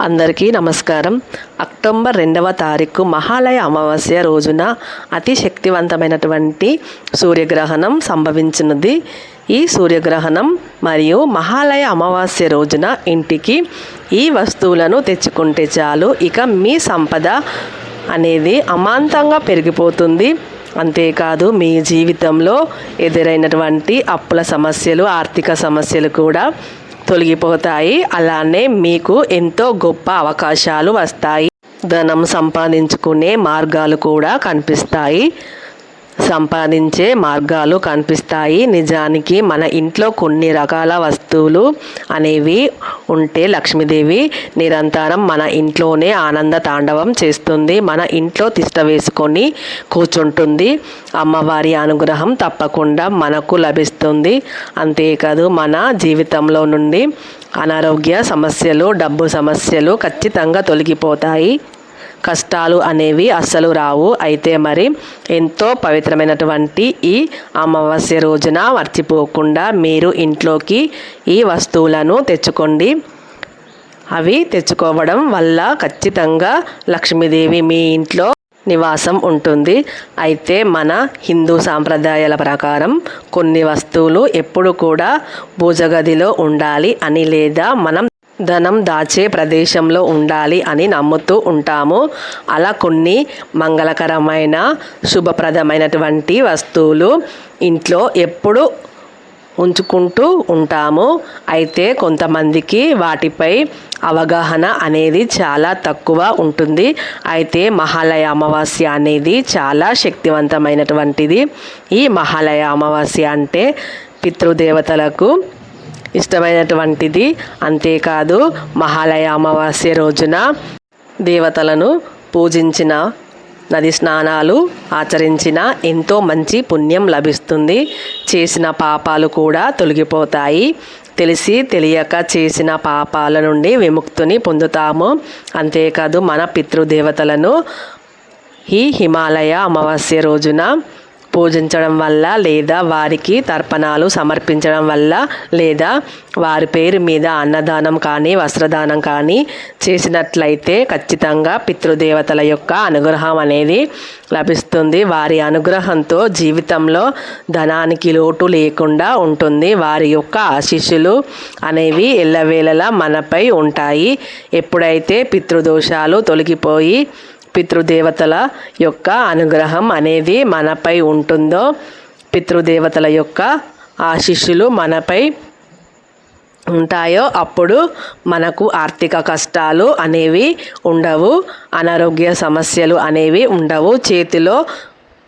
అందరికీ నమస్కారం. అక్టోబర్ రెండవ తారీఖు మహాలయ అమావాస్య రోజున అతి శక్తివంతమైనటువంటి సూర్యగ్రహణం సంభవించినది. ఈ సూర్యగ్రహణం మరియు మహాలయ అమావాస్య రోజున ఇంటికి ఈ వస్తువులను తెచ్చుకుంటే చాలు. ఇక మీ సంపద అనేది అమాంతంగా పెరిగిపోతుంది. అంతేకాదు మీ జీవితంలో ఎదురైనటువంటి అప్పుల సమస్యలు ఆర్థిక సమస్యలు కూడా తొలగిపోతాయి. అలానే మీకు ఎంతో గొప్ప అవకాశాలు వస్తాయి. ధనం సంపాదించుకునే మార్గాలు కూడా కనిపిస్తాయి. సంపాదించే మార్గాలు కనిపిస్తాయి. నిజానికి మన ఇంట్లో కొన్ని రకాల వస్తువులు అనేవి ఉంటే లక్ష్మీదేవి నిరంతరం మన ఇంట్లోనే ఆనంద తాండవం చేస్తుంది. మన ఇంట్లో తిష్ట వేసుకొని కూర్చుంటుంది. అమ్మవారి అనుగ్రహం తప్పకుండా మనకు లభిస్తుంది. అంతేకాదు మన జీవితంలో నుండి అనారోగ్య సమస్యలు డబ్బు సమస్యలు ఖచ్చితంగా తొలగిపోతాయి. కష్టాలు అనేవి అస్సలు రావు. అయితే మరి ఎంతో పవిత్రమైనటువంటి ఈ అమావాస్య రోజున మర్చిపోకుండా మీరు ఇంట్లోకి ఈ వస్తువులను తెచ్చుకోండి. అవి తెచ్చుకోవడం వల్ల ఖచ్చితంగా లక్ష్మీదేవి మీ ఇంట్లో నివాసం ఉంటుంది. అయితే మన హిందూ సాంప్రదాయాల ప్రకారం కొన్ని వస్తువులు ఎప్పుడు కూడా పూజగదిలో ఉండాలి అని లేదా మనం ధనం దాచే ప్రదేశంలో ఉండాలి అని నమ్ముతూ ఉంటాము. అలా కొన్ని మంగళకరమైన శుభప్రదమైనటువంటి వస్తువులు ఇంట్లో ఎప్పుడు ఉంచుకుంటూ ఉంటాము. అయితే కొంతమందికి వాటిపై అవగాహన అనేది చాలా తక్కువ ఉంటుంది. అయితే మహాలయ అమావాస్య అనేది చాలా శక్తివంతమైనటువంటిది. ఈ మహాలయ అమావాస్య అంటే పితృదేవతలకు ఇష్టమైనటువంటిది. అంతేకాదు మహాలయ అమావాస్య రోజున దేవతలను పూజించిన నది స్నానాలు ఆచరించిన ఎంతో మంచి పుణ్యం లభిస్తుంది. చేసిన పాపాలు కూడా తొలగిపోతాయి. తెలిసి తెలియక చేసిన పాపాల నుండి విముక్తిని పొందుతాము. అంతేకాదు మన పితృదేవతలను ఈ హిమాలయ అమావాస్య రోజున పూజించడం వల్ల లేదా వారికి తర్పణాలు సమర్పించడం వల్ల లేదా వారి పేరు మీద అన్నదానం కానీ వస్త్రదానం కానీ చేసినట్లయితే ఖచ్చితంగా పితృదేవతల యొక్క అనుగ్రహం అనేది లభిస్తుంది. వారి అనుగ్రహంతో జీవితంలో ధనానికి లోటు లేకుండా ఉంటుంది. వారి యొక్క ఆశీస్సులు అనేవి ఎల్లవేళలా మనపై ఉంటాయి. ఎప్పుడైతే పితృదోషాలు తొలగిపోయి పితృదేవతల యొక్క అనుగ్రహం అనేది మనపై ఉంటుందో పితృదేవతల యొక్క ఆశిష్యులు మనపై ఉంటాయో అప్పుడు మనకు ఆర్థిక కష్టాలు అనేవి ఉండవు అనారోగ్య సమస్యలు అనేవి ఉండవు చేతిలో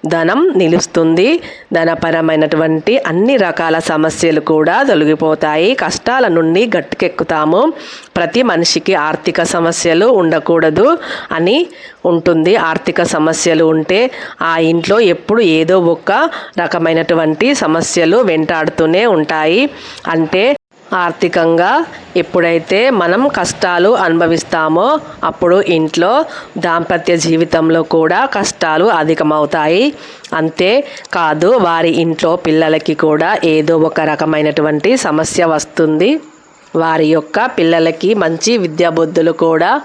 ధనం నిలుస్తుంది. ధనపరమైనటువంటి అన్ని రకాల సమస్యలు కూడా తొలగిపోతాయి. కష్టాల నుండి గట్టుకెక్కుతాము. ప్రతి మనిషికి ఆర్థిక సమస్యలు ఉండకూడదు అని ఉంటుంది. ఆర్థిక సమస్యలు ఉంటే ఆ ఇంట్లో ఎప్పుడు ఏదో ఒక రకమైనటువంటి సమస్యలు వెంటాడుతూనే ఉంటాయి. అంటే ఆర్థికంగా ఎప్పుడైతే మనం కష్టాలు అనుభవిస్తామో అప్పుడు ఇంట్లో దాంపత్య జీవితంలో కూడా కష్టాలు అధికమవుతాయి. అంతే కాదు వారి ఇంట్లో పిల్లలకి కూడా ఏదో ఒక రకమైనటువంటి సమస్య వస్తుంది. వారి యొక్క పిల్లలకి మంచి విద్యాబుద్ధులు కూడా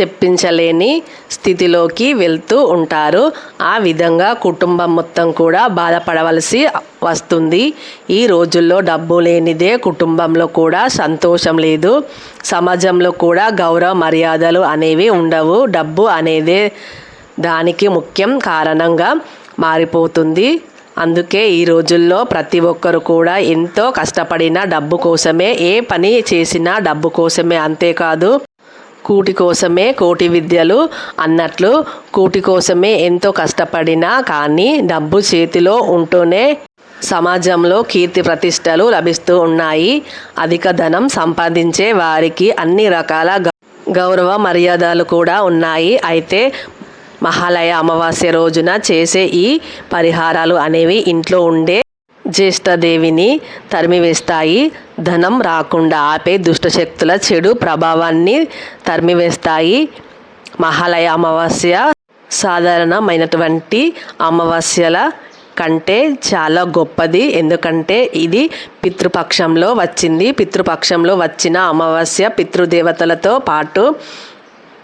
చెప్పించలేని స్థితిలోకి వెళ్తూ ఉంటారు. ఆ విధంగా కుటుంబం మొత్తం కూడా బాధపడవలసి వస్తుంది. ఈ రోజుల్లో డబ్బు లేనిదే కుటుంబంలో కూడా సంతోషం లేదు. సమాజంలో కూడా గౌరవ మర్యాదలు అనేవి ఉండవు. డబ్బు అనేదే దానికి ముఖ్యం కారణంగా మారిపోతుంది. అందుకే ఈ రోజుల్లో ప్రతి ఒక్కరు కూడా ఎంతో కష్టపడిన డబ్బు కోసమే ఏ పని చేసినా డబ్బు కోసమే అంతేకాదు. కూటి కోసమే కోటి విద్యలు అన్నట్లు కూటి కోసమే ఎంతో కష్టపడినా కానీ డబ్బు చేతిలో ఉంటూనే సమాజంలో కీర్తి ప్రతిష్టలు లభిస్తూ ఉన్నాయి. అధిక ధనం సంపాదించే వారికి అన్ని రకాల గౌరవ మర్యాదలు కూడా ఉన్నాయి. అయితే మహాలయ అమావాస్య రోజున చేసే ఈ పరిహారాలు అనేవి ఇంట్లో ఉండే జ్యేష్ఠదేవిని తరిమివేస్తాయి. ధనం రాకుండా ఆపే దుష్టశక్తుల చెడు ప్రభావాన్ని తరిమివేస్తాయి. మహాలయ అమావాస్య సాధారణమైనటువంటి అమావాస్యల కంటే చాలా గొప్పది. ఎందుకంటే ఇది పితృపక్షంలో వచ్చింది. పితృపక్షంలో వచ్చిన అమావాస్య పితృదేవతలతో పాటు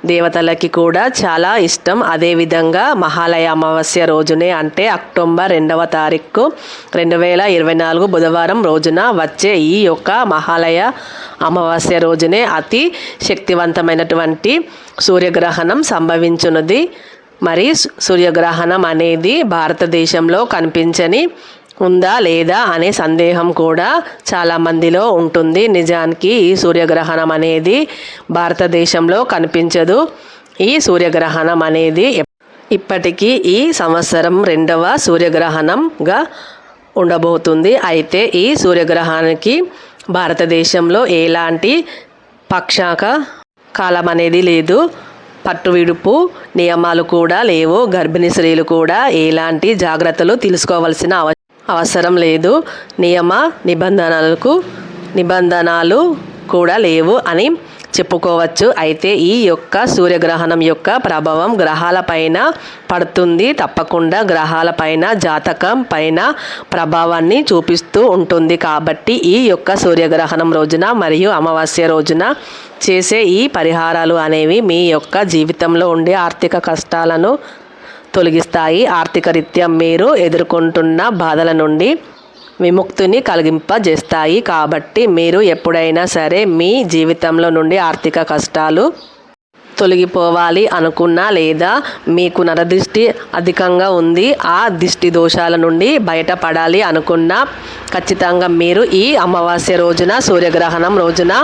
దేవతలకి కూడా చాలా ఇష్టం. అదేవిధంగా మహాలయ అమావాస్య రోజునే అంటే అక్టోబర్ రెండవ తారీఖు రెండు వేల ఇరవై నాలుగు బుధవారం రోజున వచ్చే ఈ యొక్క మహాలయ అమావాస్య రోజునే అతి శక్తివంతమైనటువంటి సూర్యగ్రహణం సంభవించున్నది మరి సూర్యగ్రహణం అనేది భారతదేశంలో కనిపించని ఉందా లేదా అనే సందేహం కూడా చాలా మందిలో ఉంటుంది. నిజానికి ఈ సూర్యగ్రహణం అనేది భారతదేశంలో కనిపించదు. ఈ సూర్యగ్రహణం అనేది ఇప్పటికీ ఈ సంవత్సరం రెండవ సూర్యగ్రహణంగా ఉండబోతుంది. అయితే ఈ సూర్యగ్రహణానికి భారతదేశంలో ఎలాంటి పక్షాక కాలం అనేది లేదు. పట్టు విడుపు నియమాలు కూడా లేవు. గర్భిణీ స్త్రీలు కూడా ఎలాంటి జాగ్రత్తలు తీసుకోవాల్సిన అవసరం అవసరం లేదు. నియమ నిబంధనలకు నిబంధనలు కూడా లేవు అని చెప్పుకోవచ్చు. అయితే ఈ యొక్క సూర్యగ్రహణం యొక్క ప్రభావం గ్రహాలపైన పడుతుంది. తప్పకుండా గ్రహాలపైన జాతకం పైన ప్రభావాన్ని చూపిస్తూ ఉంటుంది. కాబట్టి ఈ యొక్క సూర్యగ్రహణం రోజున మరియు అమావాస్య రోజున చేసే ఈ పరిహారాలు అనేవి మీ యొక్క జీవితంలో ఉండే ఆర్థిక కష్టాలను తొలగిస్తాయి. ఆర్థిక రీత్యా మీరు ఎదుర్కొంటున్న బాధల నుండి విముక్తిని కలిగింపజేస్తాయి. కాబట్టి మీరు ఎప్పుడైనా సరే మీ జీవితంలో నుండి ఆర్థిక కష్టాలు తొలగిపోవాలి అనుకున్నా లేదా మీకు నరదృష్టి అధికంగా ఉంది ఆ దిష్టి దోషాల నుండి బయటపడాలి అనుకున్నా ఖచ్చితంగా మీరు ఈ అమావాస్య రోజున సూర్యగ్రహణం రోజున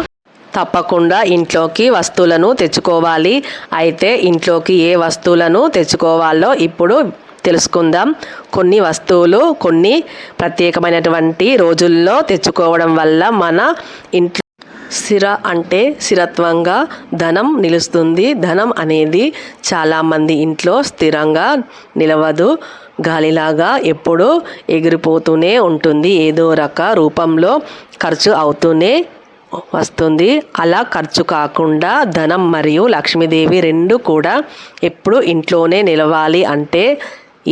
తప్పకుండా ఇంట్లోకి వస్తువులను తెచ్చుకోవాలి. అయితే ఇంట్లోకి ఏ వస్తువులను తెచ్చుకోవాలో ఇప్పుడు తెలుసుకుందాం. కొన్ని వస్తువులు కొన్ని ప్రత్యేకమైనటువంటి రోజుల్లో తెచ్చుకోవడం వల్ల మన ఇంట్లో స్థిర అంటే స్థిరత్వంగా ధనం నిలుస్తుంది. ధనం అనేది చాలామంది ఇంట్లో స్థిరంగా నిలవదు. గాలిలాగా ఎప్పుడూ ఎగిరిపోతూనే ఉంటుంది. ఏదో రక రూపంలో ఖర్చు అవుతూనే వస్తుంది. అలా ఖర్చు కాకుండా ధనం మరియు లక్ష్మీదేవి రెండు కూడా ఎప్పుడు ఇంట్లోనే నిలవాలి అంటే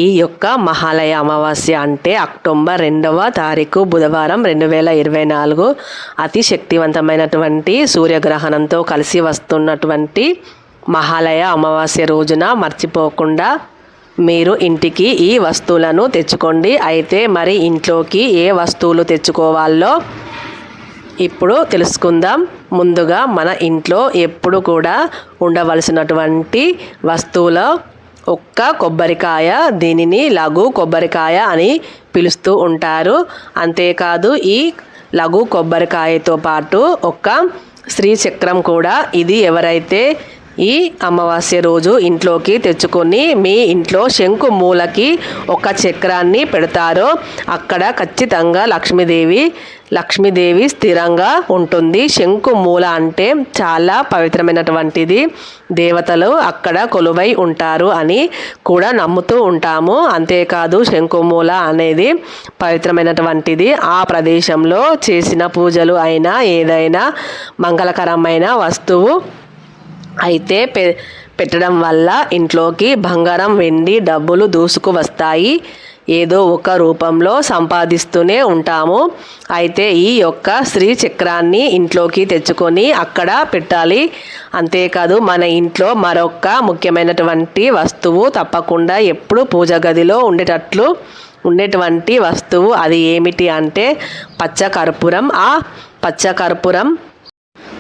ఈ యొక్క మహాలయ అమావాస్య అంటే అక్టోబర్ రెండవ తారీఖు బుధవారం రెండు వేల ఇరవై నాలుగు. అతి శక్తివంతమైనటువంటి సూర్యగ్రహణంతో కలిసి వస్తున్నటువంటి మహాలయ అమావాస్య రోజున మర్చిపోకుండా మీరు ఇంటికి ఈ వస్తువులను తెచ్చుకోండి. అయితే మరి ఇంట్లోకి ఏ వస్తువులు తెచ్చుకోవాలో ఇప్పుడు తెలుసుకుందాం ముందుగా మన ఇంట్లో ఎప్పుడు కూడా ఉండవలసినటువంటి వస్తువుల ఒక్క కొబ్బరికాయ దీనిని లఘు కొబ్బరికాయ అని పిలుస్తూ ఉంటారు. అంతేకాదు ఈ లఘు కొబ్బరికాయతో పాటు ఒక్క శ్రీచక్రం కూడా. ఇది ఎవరైతే ఈ అమావాస్య రోజు ఇంట్లోకి తెచ్చుకొని మీ ఇంట్లో శంకు మూలకి ఒక చక్రాన్ని పెడతారో. అక్కడ ఖచ్చితంగా లక్ష్మీదేవి లక్ష్మీదేవి స్థిరంగా ఉంటుంది. శంకు మూల అంటే చాలా పవిత్రమైనటువంటిది. దేవతలు అక్కడ కొలువై ఉంటారు అని కూడా నమ్ముతూ ఉంటాము. అంతేకాదు శంకుమూల అనేది పవిత్రమైనటువంటిది. ఆ ప్రదేశంలో చేసిన పూజలు అయినా ఏదైనా మంగళకరమైన వస్తువు అయితే పె పెట్టడం వల్ల ఇంట్లోకి బంగారం వెండి డబ్బులు దూసుకు వస్తాయి. ఏదో ఒక రూపంలో సంపాదిస్తూనే ఉంటాము. అయితే ఈ యొక్క శ్రీ చక్రాన్ని ఇంట్లోకి తెచ్చుకొని అక్కడ పెట్టాలి. అంతేకాదు మన ఇంట్లో మరొక ముఖ్యమైనటువంటి వస్తువు తప్పకుండా ఎప్పుడు పూజ గదిలో ఉండేటట్లు ఉండేటువంటి వస్తువు అది ఏమిటి అంటే పచ్చ కర్పూరం. ఆ పచ్చ కర్పూరం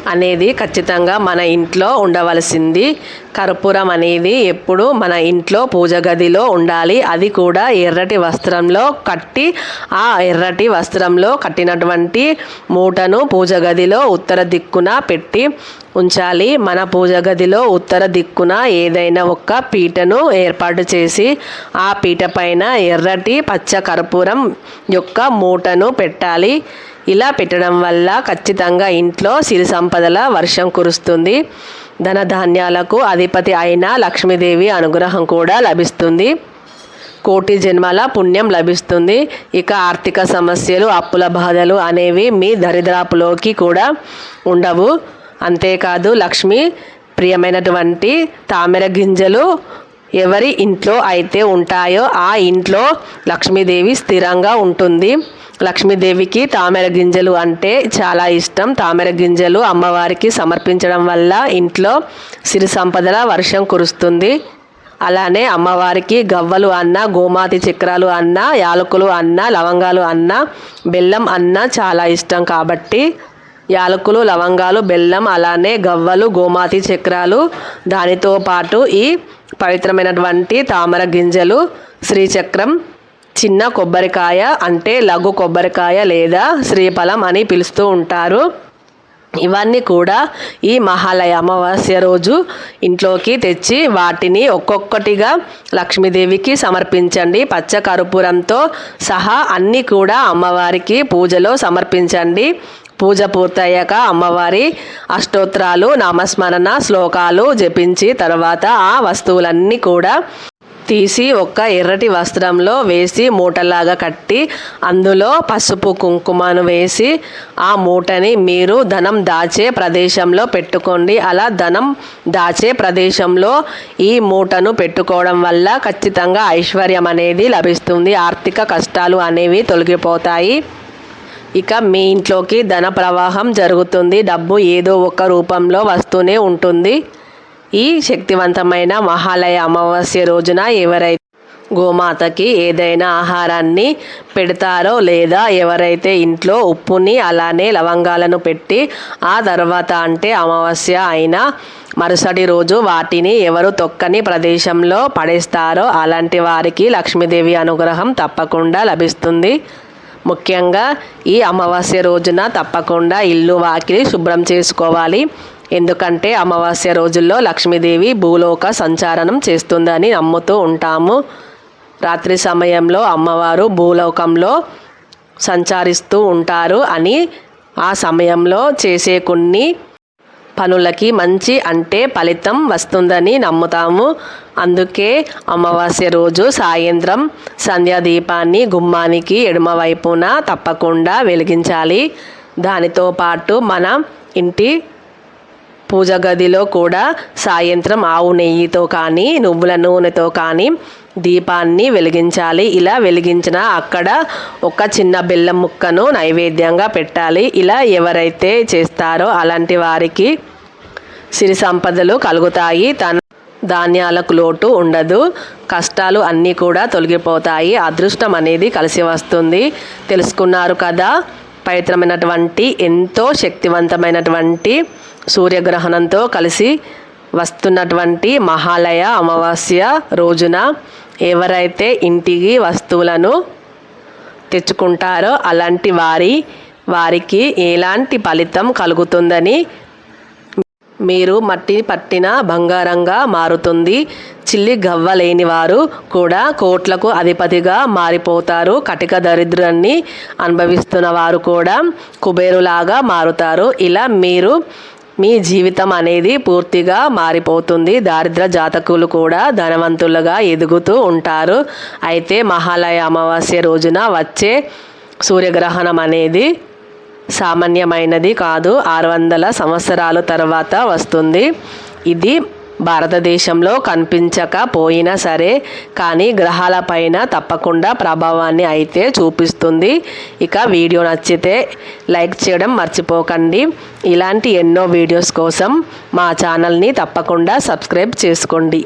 అనేది ఖచ్చితంగా మన ఇంట్లో ఉండవలసింది. కర్పూరం అనేది ఎప్పుడు మన ఇంట్లో పూజ గదిలో ఉండాలి. అది కూడా ఎర్రటి వస్త్రంలో కట్టి ఆ ఎర్రటి వస్త్రంలో కట్టినటువంటి మూటను పూజ గదిలో ఉత్తర దిక్కున పెట్టి ఉంచాలి. మన పూజ గదిలో ఉత్తర దిక్కున ఏదైనా ఒక పీటను ఏర్పాటు చేసి ఆ పీట పైన ఎర్రటి పచ్చ కర్పూరం యొక్క మూటను పెట్టాలి. ఇలా పెట్టడం వల్ల ఖచ్చితంగా ఇంట్లో సిరి సంపదల వర్షం కురుస్తుంది. ధనధాన్యాలకు అధిపతి అయిన లక్ష్మీదేవి అనుగ్రహం కూడా లభిస్తుంది. కోటి జన్మల పుణ్యం లభిస్తుంది. ఇక ఆర్థిక సమస్యలు అప్పుల బాధలు అనేవి మీ దరిద్రాపులోకి కూడా ఉండవు. అంతేకాదు లక్ష్మి ప్రియమైనటువంటి తామర గింజలు ఎవరి ఇంట్లో అయితే ఉంటాయో ఆ ఇంట్లో లక్ష్మీదేవి స్థిరంగా ఉంటుంది. లక్ష్మీదేవికి తామర గింజలు అంటే చాలా ఇష్టం. తామర గింజలు అమ్మవారికి సమర్పించడం వల్ల ఇంట్లో సిరి సంపదల వర్షం కురుస్తుంది. అలానే అమ్మవారికి గవ్వలు అన్న గోమాతి చక్రాలు అన్న యాలకులు అన్న లవంగాలు అన్న బెల్లం అన్న చాలా ఇష్టం కాబట్టి యాలకులు లవంగాలు బెల్లం అలానే గవ్వలు గోమాతి చక్రాలు దానితో పాటు ఈ పవిత్రమైనటువంటి తామర గింజలు శ్రీచక్రం చిన్న కొబ్బరికాయ అంటే లఘు కొబ్బరికాయ లేదా శ్రీఫలం అని పిలుస్తూ ఉంటారు. ఇవన్నీ కూడా ఈ మహాలయ అమావాస్య రోజు ఇంట్లోకి తెచ్చి వాటిని ఒక్కొక్కటిగా లక్ష్మీదేవికి సమర్పించండి. పచ్చ కర్పూరంతో సహా అన్నీ కూడా అమ్మవారికి పూజలో సమర్పించండి. పూజ పూర్తయ్యాక అమ్మవారి అష్టోత్తరాలు నామస్మరణ శ్లోకాలు జపించి తర్వాత ఆ వస్తువులన్నీ కూడా తీసి ఒక ఎర్రటి వస్త్రంలో వేసి మూటలాగా కట్టి అందులో పసుపు కుంకుమను వేసి ఆ మూటని మీరు ధనం దాచే ప్రదేశంలో పెట్టుకోండి. అలా ధనం దాచే ప్రదేశంలో ఈ మూటను పెట్టుకోవడం వల్ల ఖచ్చితంగా ఐశ్వర్యం అనేది లభిస్తుంది. ఆర్థిక కష్టాలు అనేవి తొలగిపోతాయి. ఇక మీ ఇంట్లోకి ధన ప్రవాహం జరుగుతుంది. డబ్బు ఏదో ఒక రూపంలో వస్తూనే ఉంటుంది. ఈ శక్తివంతమైన మహాలయ అమావాస్య రోజున ఎవరైతే గోమాతకి ఏదైనా ఆహారాన్ని పెడతారో లేదా ఎవరైతే ఇంట్లో ఉప్పుని అలానే లవంగాలను పెట్టి ఆ తర్వాత అంటే అమావాస్య అయినా మరుసటి రోజు వాటిని ఎవరు తొక్కని ప్రదేశంలో పడేస్తారో అలాంటి వారికి లక్ష్మీదేవి అనుగ్రహం తప్పకుండా లభిస్తుంది. ముఖ్యంగా ఈ అమావాస్య రోజున తప్పకుండా ఇల్లు వాకిలి శుభ్రం చేసుకోవాలి. ఎందుకంటే అమావాస్య రోజుల్లో లక్ష్మీదేవి భూలోక సంచారణం చేస్తుందని నమ్ముతూ ఉంటాము. రాత్రి సమయంలో అమ్మవారు భూలోకంలో సంచరిస్తూ ఉంటారు అని ఆ సమయంలో చేసే కొన్ని పనులకి మంచి అంటే ఫలితం వస్తుందని నమ్ముతాము. అందుకే అమావాస్య రోజు సాయంత్రం సంధ్యాదీపాన్ని గుమ్మానికి ఎడమవైపున తప్పకుండా వెలిగించాలి. దానితో పాటు మన ఇంటి పూజ గదిలో కూడా సాయంత్రం ఆవు నెయ్యితో కానీ నువ్వుల నూనెతో కానీ దీపాన్ని వెలిగించాలి. ఇలా వెలిగించిన అక్కడ ఒక చిన్న బెల్లం ముక్కను నైవేద్యంగా పెట్టాలి. ఇలా ఎవరైతే చేస్తారో అలాంటి వారికి సిరి సంపదలు కలుగుతాయి. తన ధాన్యాలకు లోటు ఉండదు. కష్టాలు అన్నీ కూడా తొలగిపోతాయి. అదృష్టం అనేది కలిసి వస్తుంది. తెలుసుకున్నారు కదా? పవిత్రమైనటువంటి ఎంతో శక్తివంతమైనటువంటి సూర్యగ్రహణంతో కలిసి వస్తున్నటువంటి మహాలయ అమావాస్య రోజున ఎవరైతే ఇంటికి వస్తువులను తెచ్చుకుంటారో అలాంటి వారి వారికి ఎలాంటి ఫలితం కలుగుతుందని మీరు మట్టి పట్టిన బంగారంగా మారుతుంది. చిల్లి గవ్వ లేని వారు కూడా కోట్లకు అధిపతిగా మారిపోతారు. కటిక దరిద్రాన్ని అనుభవిస్తున్న వారు కూడా కుబేరులాగా మారుతారు. ఇలా మీరు మీ జీవితం అనేది పూర్తిగా మారిపోతుంది. దారిద్ర జాతకులు కూడా ధనవంతులుగా ఎదుగుతూ ఉంటారు. అయితే మహాలయ అమావాస్య రోజున వచ్చే సూర్యగ్రహణం అనేది సామాన్యమైనది కాదు. ఆరు వందల సంవత్సరాల తర్వాత వస్తుంది. ఇది భారతదేశంలో కనిపించకపోయినా సరే కానీ గ్రహాలపైన తప్పకుండా ప్రభావాన్ని అయితే చూపిస్తుంది. ఇక వీడియో నచ్చితే లైక్ చేయడం మర్చిపోకండి. ఇలాంటి ఎన్నో వీడియోస్ కోసం మా ఛానల్ని తప్పకుండా సబ్స్క్రైబ్ చేసుకోండి.